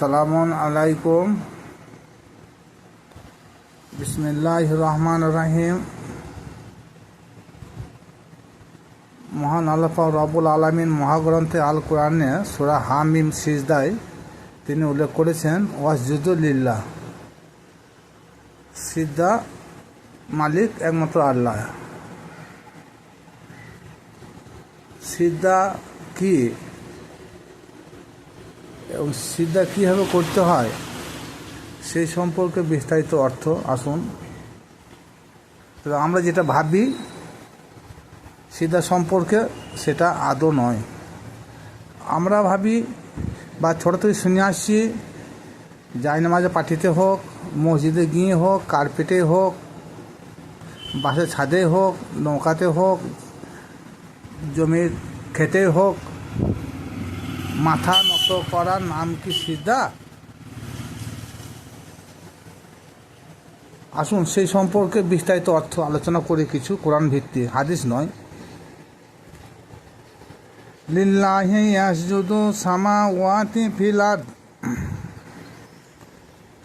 সালামুন আলাইকুম। বিসমিল্লাহ রহমান রাহিম। মহান আল্লাহ রবুল আলমিন মহাগ্রন্থে আল কোরআনে সুরা হামিম সিজদায় তিনি উল্লেখ করেছেন ওয়াসজুদুল্লিল্লাহ সিদ্দা মালিক একমাত্র আল্লাহ। সিদ্দা কি? এবং সিদ্ধা কীভাবে করতে হয়, সেই সম্পর্কে বিস্তারিত অর্থ আসুন। আমরা যেটা ভাবি, সিদ্ধা সম্পর্কে সেটা আদৌ নয়। আমরা ভাবি, বা ছোটো থেকে শুনে আসছি জায়নামাজে পাঠিতে হোক, মসজিদে গিয়ে হোক, কার্পেটে হোক বাসের ছাদে হোক, নৌকাতে হোক, জমির খেতে হোক, মাথা নত করার নাম কি সিদ্ধা? আসুন, সেই সম্পর্কে বিস্তারিত অর্থ আলোচনা করে কিছু, কোরআন ভিত্তি হাদিস নয়। লিল্লাহি ইয়াসজুদু সামাওয়াতি ফিল আরদ।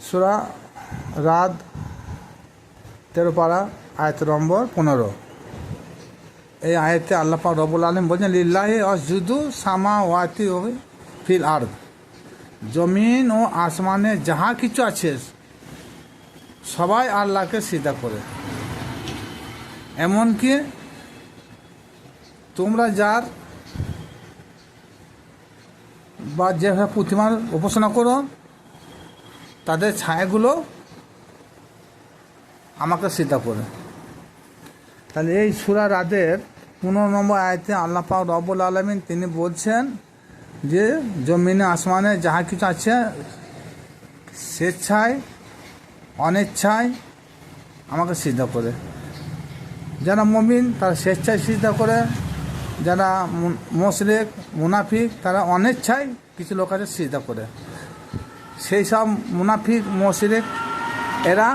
সূরা রাদ, তেরো পারা, আয়াত নম্বর পনেরো। এই আয়াতে আল্লাহ পাক রবুল আলম বলছেন, লিল্লাহি অসজুদু সামা ওয়াতি ফিল আর্দ জমিন ও আসমানে যাহা কিছু আছে, সবাই আল্লাহকে সিধা করে। এমনকি তোমরা যার বা যেভাবে প্রতিমার উপাসনা করো, তাদের ছায়াগুলো আমাকে সিদ্ধা করে। তাহলে এই সুরা রাদের পনেরো নম্বর আয়তে আল্লাহ পাক রব্বুল আলমিন তিনি বলছেন যে জমিনে আসমানে যাহা কিছু আছে, স্বেচ্ছায়, অনিচ্ছায় আমাকে সিদ্ধ করে। যারা মমিন, তারা স্বেচ্ছায় সিদ্ধ করে। যারা মশরেক, মুনাফিক, তারা অনিচ্ছায় কিছু লোক আছে সিদ্ধ করে। সেই সব মুনাফিক, মশরেক, এরা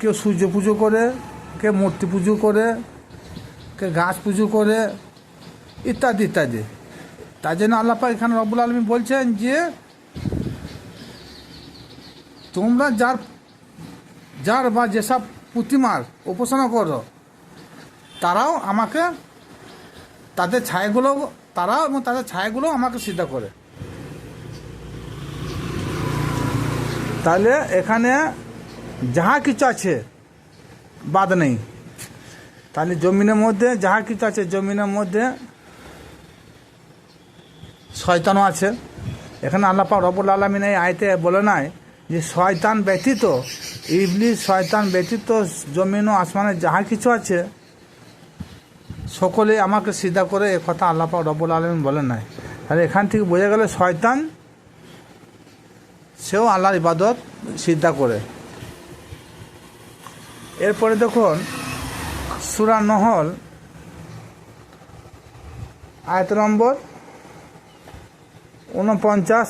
কেউ সূর্য পুজো করে কে মূর্তি পুজো করে কে গাছ পুজো করে, ইত্যাদি ইত্যাদি। তার জন্য আল্লাপা এখানে রব্বুল আলমী বলছেন যে, তোমরা যার যার বা যেসব প্রতিমার উপাসনা করো, তারাও আমাকে, তাদের ছায়াগুলো তারাও এবং তাদের ছায়াগুলো আমাকে সিদ্ধ করে। তাহলে এখানে যাহা কিছু আছে, বাদ নেই। তাহলে জমিনের মধ্যে, যাহা কিছু আছে জমিনের মধ্যে শয়তানও আছে। এখানে আল্লাপা রবুল আলমিন এই আয়তে বলে নাই যে শয়তান ব্যতীত ইবলি শয়তান ব্যতীত, জমিন ও আসমানে যাহা কিছু আছে সকলে আমাকে সিধা করে এ কথা আল্লাপা রবুল আলমিন বলে নাই। তাহলে এখান থেকে বোঝা গেলে শয়তান, সেও আল্লাহর ইবাদত সিদ্ধা করে। এরপরে দেখুন, সুরা নহল, আয়ত নম্বর উনপঞ্চাশ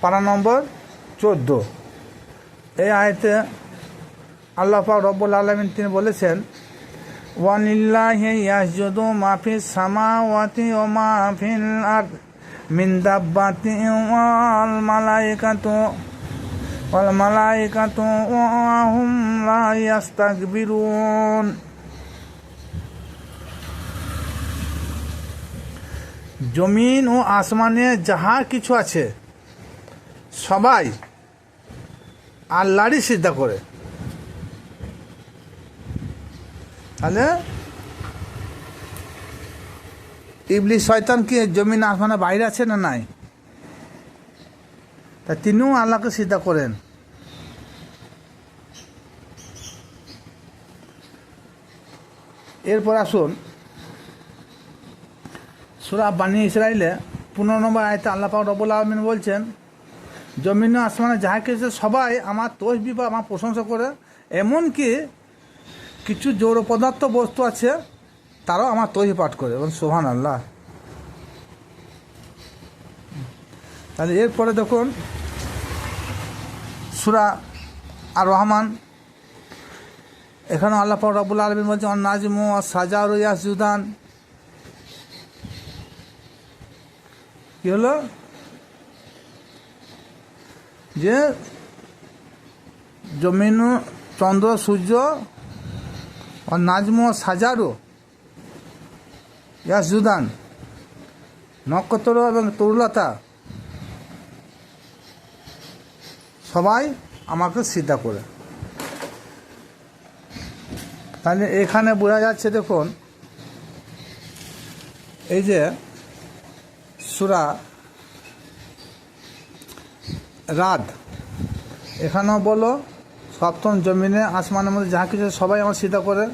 পারা নম্বর, চোদ্দ। এই আয়তে আল্লাহ পাক রব্বুল আলমিন তিনি বলেছেন, ওয়ানিল্লাহি ইয়াসজুদু মাফি সামাওয়াতি ও মাফিল আরদ মিন দাব্বাতি ওয়াল মালাইকাতু ওয়াল মালাইকাতু ওয়া হুম লা ইয়াস্তাকবিরুন। জমিন ও আসমানে যাহা কিছু আছে, সবাই আল্লাহরই সিদ্ধা করে। তাহলে ইবলি শয়তান কি জমিন আসমানে বাইরে আছে না নাই? তা তিনিও আল্লাহকে সিদ্ধা করেন। এরপর আসুন সুরা বানী ইসরায়েলে পনেরো নম্বর আয়তে আল্লাহ রবুল আলমিন বলছেন, জমিন আসমানে যাহা কিছু সবাই আমার তসবি বা আমার প্রশংসা করে। এমনকি কিছু জৌর পদার্থ বস্তু আছে, তারাও আমার তৈরি পাঠ করে। এবং সোহান আল্লাহ তাহলে এরপরে দেখুন, সুরা আর রহমান এখানে আল্লাহ পাক রবুল আলমিন বলছে নাজমু সাজার ইয়াসুদান কি হলো? যে জমিন চন্দ্র, সূর্য ও নাজম সাজারো, ইয়াস জুদান নক্ষত্র এবং তরুলতা, সবাই আমাকে সিদ্ধা করে। তাহলে এখানে বোঝা যাচ্ছে, দেখুন, এই যে সুরা রাত এখানেও বলো, সপ্তম জমিনে আসমানের মধ্যে যা কিছু সবাই আমার সিদ্ধা করে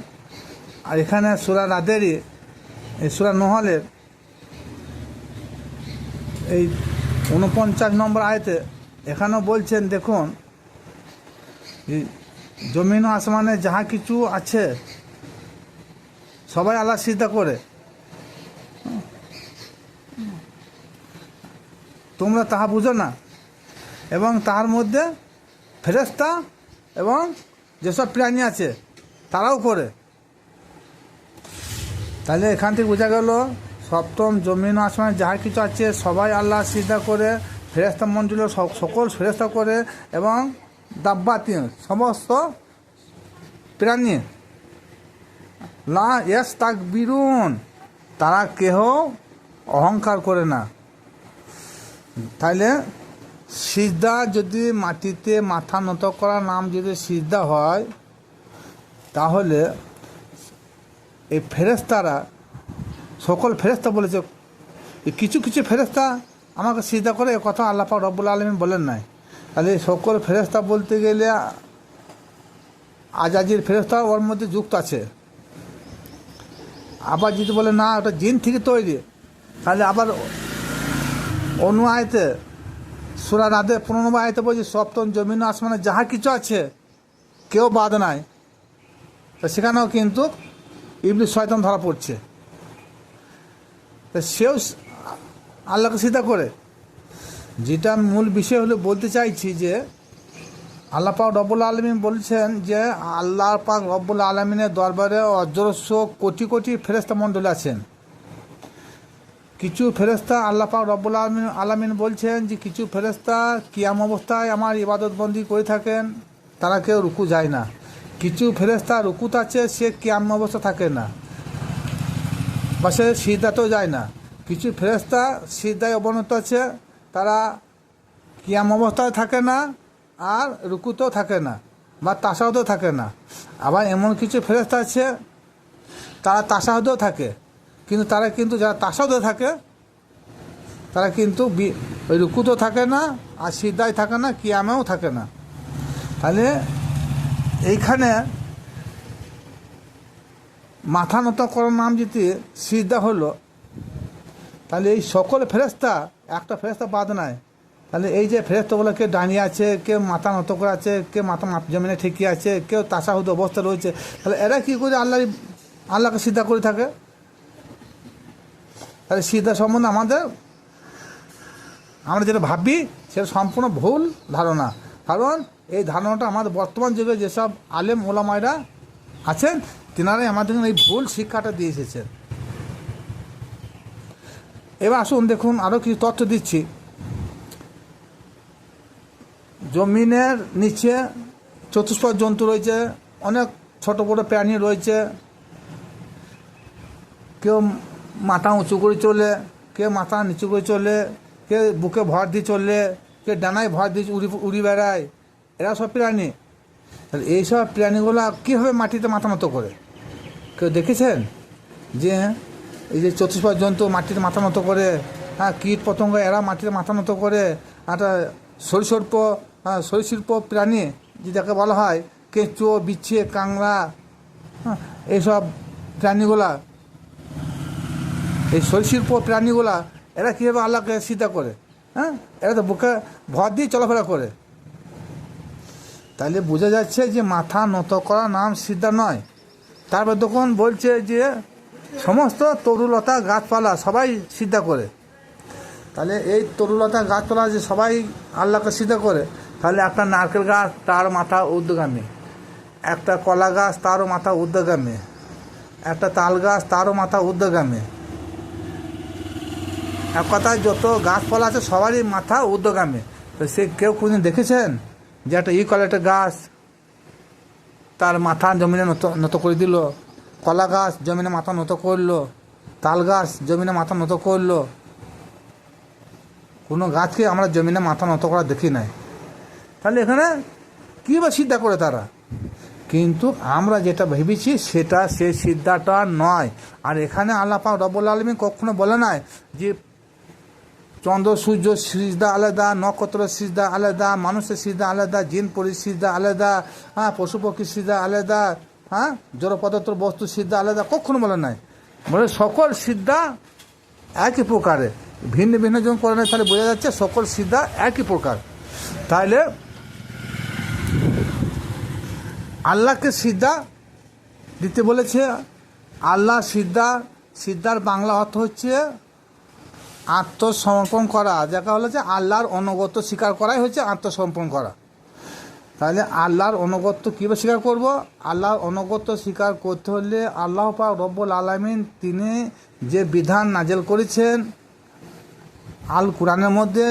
আর এখানে সুরা রাতেরই এই সুরা নহলের এই উনপঞ্চাশ নম্বর আয়তে এখানেও বলছেন, দেখুন জমিন আসমানে যাহা কিছু আছে, সবাই আল্লাহ সিদ্ধা করে তোমরা তাহা বুঝো না। এবং তার মধ্যে ফেরেস্তা এবং যেসব প্রাণী আছে, তারাও করে তাহলে এখান থেকে বোঝা গেল, সপ্তম জমিন আসমানে যাহা কিছু আছে, সবাই আল্লাহ সিদ্ধা করে ফেরেস্তা মন্ডল সকল ফেরেস্তা করে এবং দাব্বাতি, সমস্ত প্রাণী। লা ইয়াস তাক বিরুন তারা কেহ অহংকার করে না। তাহলে সিজদা যদি মাটিতে মাথা নত করার নাম যদি সিজদা হয়, তাহলে এই ফেরেস্তারা সকল ফেরেস্তা বলেছে কিছু কিছু ফেরেস্তা আমাকে সিজদা করে, এ কথা আল্লাপা রব্বুল আলমিন বলেন নাই। তাহলে সকল ফেরেস্তা বলতে গেলে আজাজির ফেরেস্তা ওর মধ্যে যুক্ত আছে। আবার যদি বলে, না, ওটা জিন থেকে তৈরি। তাহলে আবার অন্য আয়তে, সুরা রাধে পনেরো আয়তে বলছি, সপ্তম জমিন আসমানে যাহা কিছু আছে, কেউ বাদ নাই। তো সেখানেও কিন্তু ইবলি শয়তান ধরা পড়ছে। তা সেও আল্লাহকে সিদ্ধা করে। যেটা মূল বিষয় হলো বলতে চাইছি যে, আল্লাহ পাক রব্বুল আলমিন বলছেন যে, আল্লাহ পাক রব্বুল আলমিনের দরবারে অজস্র কোটি কোটি ফেরেস্তা মণ্ডলী আছেন। কিছু ফেরেস্তা আল্লাহ পাক রব্বুল আলমিন আলমিন বলছেন যে কিছু ফেরেস্তা কিয়াম অবস্থায় আমার ইবাদতবন্দি করে থাকেন, তারা কেউ রুকু যায় না। কিছু ফেরেস্তা রুকুত আছে সে কিয়াম অবস্থা থাকে না বা সে সিদ্ধাতেও যায় না। কিছু ফেরেস্তা সিদ্ধায় অবনত আছে, তারা কিয়াম অবস্থায় থাকে না আর রুকুতেও থাকে না বা তাসাহতেও থাকে না। আবার এমন কিছু ফেরেস্তা আছে, তারা তাসাহতেও থাকে। কিন্তু তারা কিন্তু যারা তাসাদে থাকে, তারা কিন্তু ওই রুকুতেও থাকে না, আর সিদ্ধায় থাকে না, কিয়ামেও থাকে না। তাহলে এইখানে মাথা নত করার নাম যদি সিদ্ধা হলো, তাহলে এই সকল ফেরেস্তা একটা ফেরেস্তা বাদ নাই। তাহলে এই যে ফেরেস্তাগুলো কে দাঁড়িয়ে আছে, কে মাথা নত করে আছে, কে মাথা জমিনে ঠেকিয়ে আছে, কেউ তাসাহুদ অবস্থা রয়েছে, তাহলে এরা কী করে আল্লাহ আল্লাহকে সিদ্ধা করে থাকে? তাহলে সিদ্ধা সম্বন্ধে আমাদের, আমরা যেটা ভাবি, সেটা সম্পূর্ণ ভুল ধারণা। কারণ এই ধারণাটা আমাদের বর্তমান যুগে যেসব আলেম ওলামায়রা আছেন, তেনারাই আমাদের এই ভুল শিক্ষাটা দিয়ে এসেছেন। এবার আসুন দেখুন আরও কিছু তথ্য দিচ্ছি। জমিনের নিচে চতুষ্পদ জন্তু রয়েছে, অনেক ছোট বড় প্রাণী রয়েছে। কেউ মাথা উঁচু করে চলে, কে মাথা নিচু করে চলে, কে বুকে ভর দিয়ে চললে কে ডানায় ভর দিয়ে উড়ি উড়ি বেড়ায়, এরা সব প্রাণী। তাহলে এইসব প্রাণীগুলো কীভাবে মাটিতে মাথা মতো করে? কেউ দেখেছেন? যে এই যে চতুষ্পদ জন্তু মাটিতে মাথা মতো করে হ্যাঁ কীট পতঙ্গ এরা মাটিতে মাথা মতো করে একটা সরীসর্প হ্যাঁ সরীসৃপ প্রাণী যেটাকে বলা হয় কেঁচো, বিচ্ছে কাংড়া হ্যাঁ এইসব প্রাণীগুলা এই সরীসৃপ প্রাণীগুলা, এরা কীভাবে আল্লাহকে সিদ্ধা করে? হ্যাঁ? এরা তো বুকে ভর দিয়ে চলাফেরা করে। তাহলে বোঝা যাচ্ছে যে মাথা নত করা নাম সিদ্ধা নয়। তারপর তখন বলছে যে, সমস্ত তরুলতা গাছপালা সবাই সিদ্ধা করে। তাহলে এই তরুলতা গাছপালা যে সবাই আল্লাহকে সিদ্ধা করে তাহলে একটা নারকেল গাছ তার মাথা ঊর্ধ্বগামী একটা কলা গাছ তারও মাথা ঊর্ধ্বগামী একটা তাল গাছ তারও মাথা ঊর্ধ্বগামী এক কথায় যত গাছপালা আছে সবারই মাথা ঊর্ধ্বগামী তো সে কেউ কোনদিন দেখেছেন যে একটা ই একটা গাছ তার মাথা জমিনে নত নত করে দিল? কলা গাছ জমিনে মাথা নত করল? তাল গাছ জমিনে মাথা নত করল? কোনো গাছকে আমরা জমিনে মাথা নত করা দেখি নাই। তাহলে এখানে কী বা সিদ্ধা করে তারা? কিন্তু আমরা যেটা ভেবেছি সেটা সেই সিদ্ধাটা নয়। আর এখানে আল্লাপা রব্বুল আলমী কখনো বলে নাই যে চন্দ্র, সূর্য সিজদা আলাদা, নক্ষত্র সিজদা আলাদা, মানুষের সিজদা আলাদা, জিন পরি সিজদা আলাদা হ্যাঁ পশু পক্ষীর সিজদা আলাদা হ্যাঁ জড় পদার্থ বস্তু সিদ্ধা আলাদা, কখনো বলে নাই। বলে সকল সিদ্ধা একই প্রকারে। ভিন্ন ভিন্ন যখন করে নাই তাহলে বোঝা যাচ্ছে সকল সিদ্ধা একই প্রকার। তাহলে আল্লাহকে সিদ্ধা দিতে বলেছে। আল্লাহ সিদ্ধা সিদ্ধার বাংলা অর্থ হচ্ছে আত্মসমর্পণ করা। যাকে হলো যে আল্লাহর অনুগত্য স্বীকার করাই হচ্ছে আত্মসমর্পণ করা। তাহলে আল্লাহর অনুগত্য কীভাবে স্বীকার করব? আল্লাহর অনুগত্য স্বীকার করতে হলে আল্লাহ পাক রব্বুল আলমিন তিনি যে বিধান নাজেল করেছেন আল কোরআনের মধ্যে,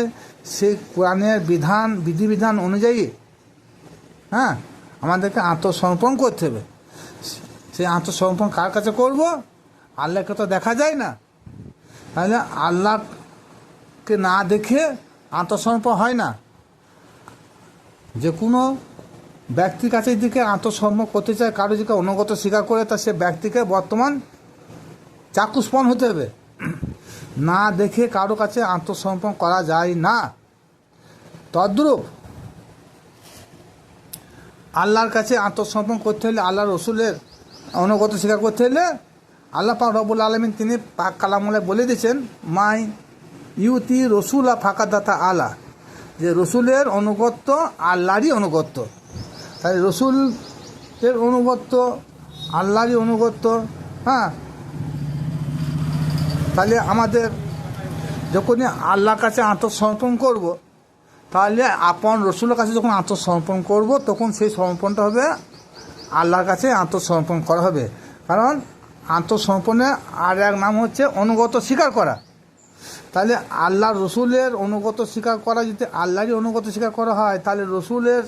সেই কোরআনের বিধান, বিধিবিধান অনুযায়ী হ্যাঁ আমাদেরকে আত্মসমর্পণ করতে হবে। সেই আত্মসমর্পণ কার কাছে করব? আল্লাহকে তো দেখা যায় না। তাহলে আল্লাহকে না দেখে আত্মসমর্পণ হয় না। যে কোনো ব্যক্তির কাছে দিকে আত্মসমর্পণ করতে চায়, কারও দিকে অনুগত স্বীকার করে, তা সে ব্যক্তিকে বর্তমান চাক্ষুস্পন হতে হবে। না দেখে কারও কাছে আত্মসমর্পণ করা যায় না। তদ্রূপ আল্লাহর কাছে আত্মসমর্পণ করতে হলে আল্লাহ রসুলের অনুগত স্বীকার করতে হলে আল্লাহ পাক রবুল আলমিন তিনি পাক কালামলে বলে দিয়েছেন, মাই ইউতি রসুলা ফাঁকাদাতা আলা যে রসুলের অনুগত্য আল্লাহরই অনুগত্য তাই রসুলের অনুগত্য আল্লাহরই অনুগত্য হ্যাঁ? তাহলে আমাদের যখনই আল্লাহর কাছে আত্মসমর্পণ করব, তাহলে আপন রসুলের কাছে যখন আত্মসমর্পণ করব, তখন সেই সমর্পণটা হবে আল্লাহর কাছে আত্মসমর্পণ করা হবে। কারণ আত্মসমর্পণের আর এক নাম হচ্ছে অনুগত স্বীকার করা। তাহলে আল্লাহ রসুলের অনুগত স্বীকার করা যদি আল্লাহরই অনুগত স্বীকার করা হয়, তাহলে রসুলের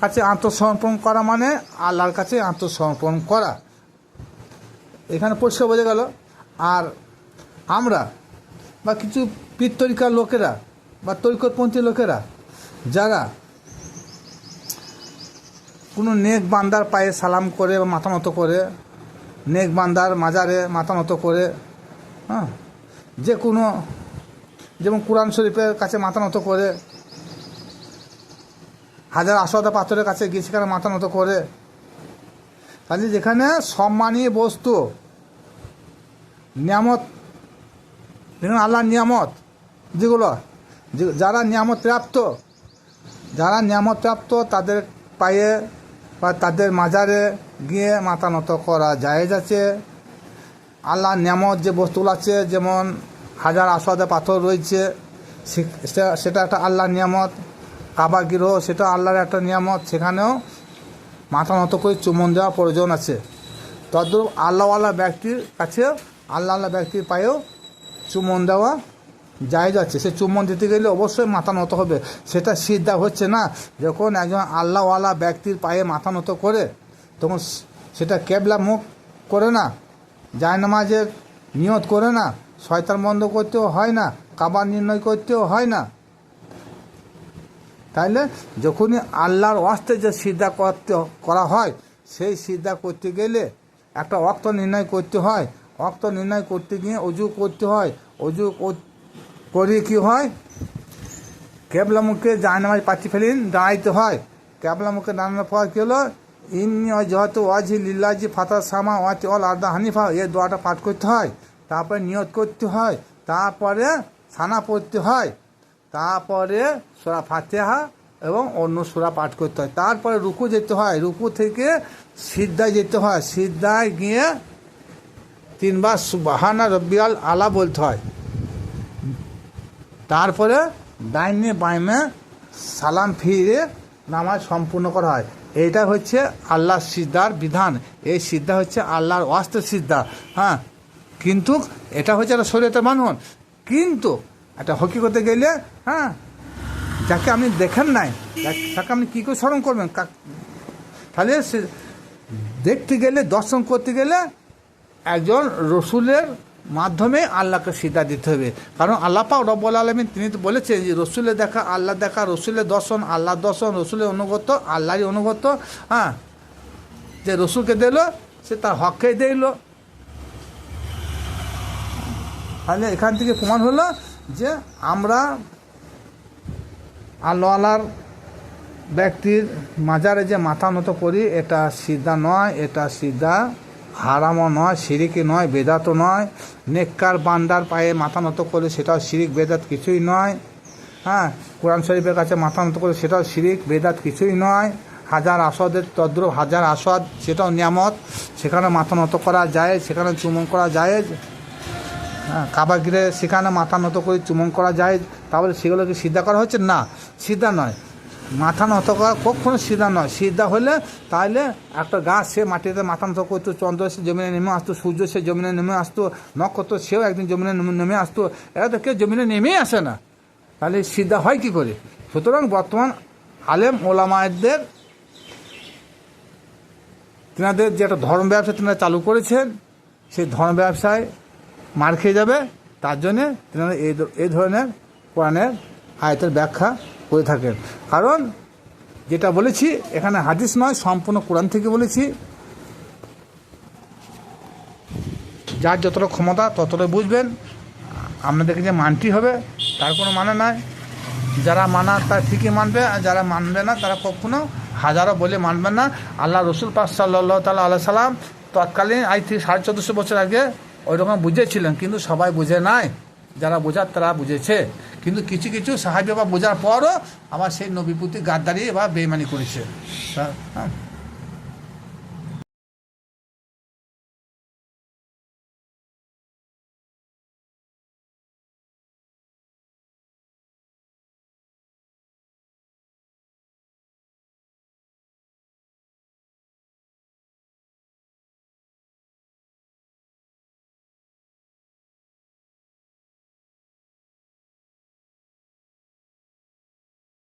কাছে আত্মসমর্পণ করা মানে আল্লাহর কাছে আত্মসমর্পণ করা। এখানে পরিষ্কার বোঝা গেল। আর আমরা বা কিছু পিত্তরিকার লোকেরা বা তৈকতপন্থী লোকেরা, যারা কোনো নেক বান্দার পায়ে সালাম করে বা মাথা নত করে নেক বান্দার মাজারে মাথা নত করে হ্যাঁ? যে কোনো, যেমন কোরআন শরীফের কাছে মাথা নত করে, হাজার আশাদা পাথরের কাছে গিয়ে সেখানে মাথা নত করে। তাহলে যেখানে সম্মানী বস্তু, নিয়ামত, যেখানে আল্লাহর নিয়ামত, যেগুলো যারা নিয়ামত প্রাপ্ত, যারা নিয়ামত প্রাপ্ত তাদের পায়ে বা তাদের মাজারে গিয়ে মাথা নত করা জায়েজ আছে। আল্লাহ নিয়ামত যে বস্তুগুলো আছে, যেমন হাজার আসাদে পাথর রয়েছে সেটা একটা আল্লাহর নিয়ামত। কাবা গৃহ, সেটা আল্লাহর একটা নিয়ামত। সেখানেও মাথা নত করে চুমন দেওয়া প্রয়োজন আছে। তদ্রূপ আল্লাহওয়ালা ব্যক্তির কাছে আল্লাহওয়ালা ব্যক্তির পায়েও চুমন দেওয়া জায়জ আছে। সে চুম্বন দিতে গেলে অবশ্যই মাথা নত হবে। সেটা সিদ্ধা হচ্ছে না। যখন একজন আল্লাহওয়ালা ব্যক্তির পায়ে মাথা নত করে তখন সেটা কেবলা মুখ করে না যায় নামাজের নিয়ত করে না, শয়তান বন্ধ করতেও হয় না, কাবার নির্ণয় করতেও হয় না। তাইলে যখনই আল্লাহর ওয়াস্তে যে সিদ্ধা করতে, করা হয়, সেই সিদ্ধা করতে গেলে একটা অক্ত নির্ণয় করতে হয়। অক্ত নির্ণয় করতে গিয়ে অজু করতে হয়। অজু কর- করে কি হয়? কেবলা মুখে জায়নামাজ পাচ্ছি ফেলিন, দাঁড়াইতে হয়। কেবলা মুখে দাঁড়ানোর পর কী হলো? ইন্নি যেহেতু ওয়াজি লিল্লাজি ফাতা সামা ওয়াতি অল আর্দা হানিফা এই দোয়াটা পাঠ করতে হয়, তারপরে নিয়ত করতে হয়, তারপরে সানা পড়তে হয়, তারপরে সোরা ফাতেহা এবং অন্য সোরা পাঠ করতে হয়। তারপরে রুকু যেতে হয়, রুকু থেকে সিদ্ধায় যেতে হয়, সিদ্ধায় গিয়ে তিনবার সুবাহানা রব্বিয়াল আলা বলতে হয়। তারপরে ডাইনে বাইমে সালাম ফিরে নামাজ সম্পূর্ণ করা হয়। এইটা হচ্ছে আল্লাহর সিদ্ধার বিধান। এই সিদ্ধা হচ্ছে আল্লাহর অস্ত্র সিদ্ধা। হ্যাঁ কিন্তু এটা হচ্ছে একটা শরীয়তের মানহন কিন্তু একটা হকিকতে গেলে হ্যাঁ যাকে আপনি দেখেন নাই, তাকে আপনি কী করে স্মরণ করবেন? তাহলে দেখতে গেলে, দর্শন করতে গেলে একজন রসুলের মাধ্যমে আল্লাহকে সিদ্ধা দিতে হবে। কারণ আল্লাহ পাক রব্বুল আলমিন তিনি তো বলেছেন যে রসুলের দেখা, আল্লাহ দেখা, রসুলের দর্শন, আল্লাহ দর্শন, রসুলের অনুগত, আল্লাহরই অনুগত হ্যাঁ? যে রসুলকে দিল সে তার হককে দিল তাহলে এখান থেকে প্রমাণ হলো যে আমরা আল্লাহ আল্লাহর ব্যক্তির মাজারে যে মাথা নত করি, এটা সিদ্ধা নয়, এটা সিদ্ধা হারামও নয় সিরিকি নয়, বেদাতও নয়। নেককার বান্দার পায়ে মাথা নত করে সেটাও শিরিক, বেদাত কিছুই নয়। হ্যাঁ কোরআন শরীফের কাছে মাথা নত করে সেটাও শিরিক, বেদাত কিছুই নয়। হাজার আসদের তদ্রুপ, হাজার আসদ, সেটাও নিয়ামত। সেখানে মাথা নত করা যায় সেখানে চুমন করা যায় হ্যাঁ কাবা গিরে সেখানে মাথা নত করে চুমন করা যায় তাহলে সেগুলোকে সিদ্ধা করা হচ্ছে? না, সিদ্ধা নয়। মাথা নত করা কখনো সিদ্ধা নয়। সিদ্ধা হলে তাহলে একটা গাছ সে মাটিতে মাথা নত করতো চন্দ্র সে জমিনে নেমে আসতো, সূর্য সে জমিনে নেমে আসতো, নক্ষত্র সেও একদিন জমিনে নেমে- আসতো, এরা তো কেউ জমিনে নেমেই আসে না। তাহলে সিদ্ধা হয় কি করে? সুতরাং বর্তমান আলেম ওলামায়দের, তেনাদের যে একটা ধর্ম ব্যবসা তেনারা চালু করেছেন, সেই ধর্ম ব্যবসায় মার খেয়ে যাবে। তার জন্যে তেনারা এই এই ধরনের কোরআনের আয়তের ব্যাখ্যা করে থাকেন। কারণ যেটা বলেছি, এখানে হাদিস নয়, সম্পূর্ণ কোরআন থেকে বলেছি। যার যতটা ক্ষমতা, ততটা বুঝবেন। আপনাদেরকে যে মানটি হবে, তার কোনো মানে নাই। যারা মানা তার ঠিকই মানবে, আর যারা মানবে না, তারা কখনো হাজারো বলে মানবে না। আল্লাহ রসুল পাক সাল্লাহ তাল্লাহ আল্লাহ সাল্লাম তৎকালীন, আজ থেকে সাড়ে চোদ্দোশো বছর আগে ওই রকম বুঝেছিলেন, কিন্তু সবাই বুঝে নাই। যারা বোঝার, তারা বুঝেছে। কিন্তু কিছু কিছু সাহায্য বা বোঝার পরও আমার সেই নবীপুতি গাদ্দারি বা বেইমানি করেছে। হ্যাঁ?